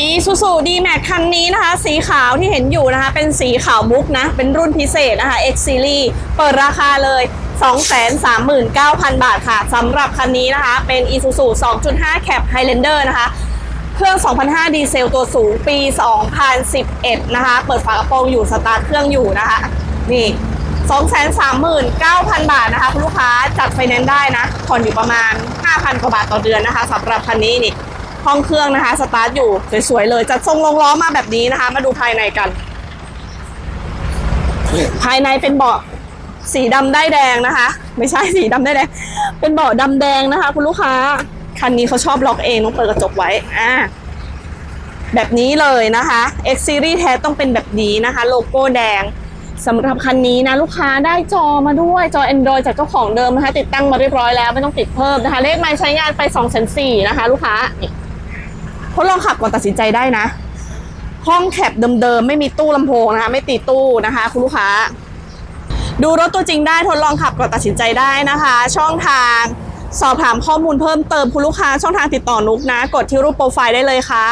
อีซูซูดีแม็กคันนี้นะคะ สีขาวที่เห็นอยู่นะคะ เป็นสีขาวมุกนะ เป็นรุ่นพิเศษนะคะ X Series เปิดราคาเลย 239,000 บาทค่ะสำหรับคันนี้นะคะ เป็น Isuzu 2.5 Cap Highlander นะคะ เครื่อง 2005 ดีเซลตัวสูงปี 2011 นะคะ เปิดฝากระโปรงอยู่สตาร์ทเครื่องอยู่นะคะ นี่239,000 บาทนะคะ คุณลูกค้าจัดไฟแนนซ์ได้นะผ่อนอยู่ประมาณ 5,000 กว่าบาทต่อเดือนนะคะสำหรับคันนี้นี่ ห้องเครื่องนะคะ สตาร์ทอยู่สวยๆเลย จัดทรงลงล้อมาแบบนี้นะคะ มาดูภายในกัน ภายในเป็นเบาะสีดำได้ายแดงนะคะ ไม่ใช่สีดำได้ายแดง เป็นเบาะดำแดงนะคะ คุณลูกค้า คันนี้เขาชอบล็อกเองต้องเปิดกระจกไว้อ่าแบบนี้เลยนะคะ X Series แท้ต้องเป็นแบบนี้นะคะ โลโก้แดงสำหรับคันนี้นะลูกค้าได้จอมาด้วยจอ Android จากเจ้าของเดิมนะคะ ติดตั้งมาเรียบร้อยแล้ว ไม่ต้องติดเพิ่มนะคะ เลขไม้ใช้งานไป2 4 0 0 0นะคะ ลูกค้านี่ ทดลองขับก่อนตัดสินใจได้นะ ห้องแคปเดิมๆไม่มีตู้ลำโพงนะคะ ไม่ติดตู้นะคะ คุณลูกค้า ดูรถตัวจริงได้ทดลองขับก่อนตัดสินใจได้นะคะ ช่องทางสอบถามข้อมูลเพิ่มเติมคุณลูกค้าช่องทางติดต่อนุกนะ กดที่รูปโปรไฟล์ได้เลยค่ะ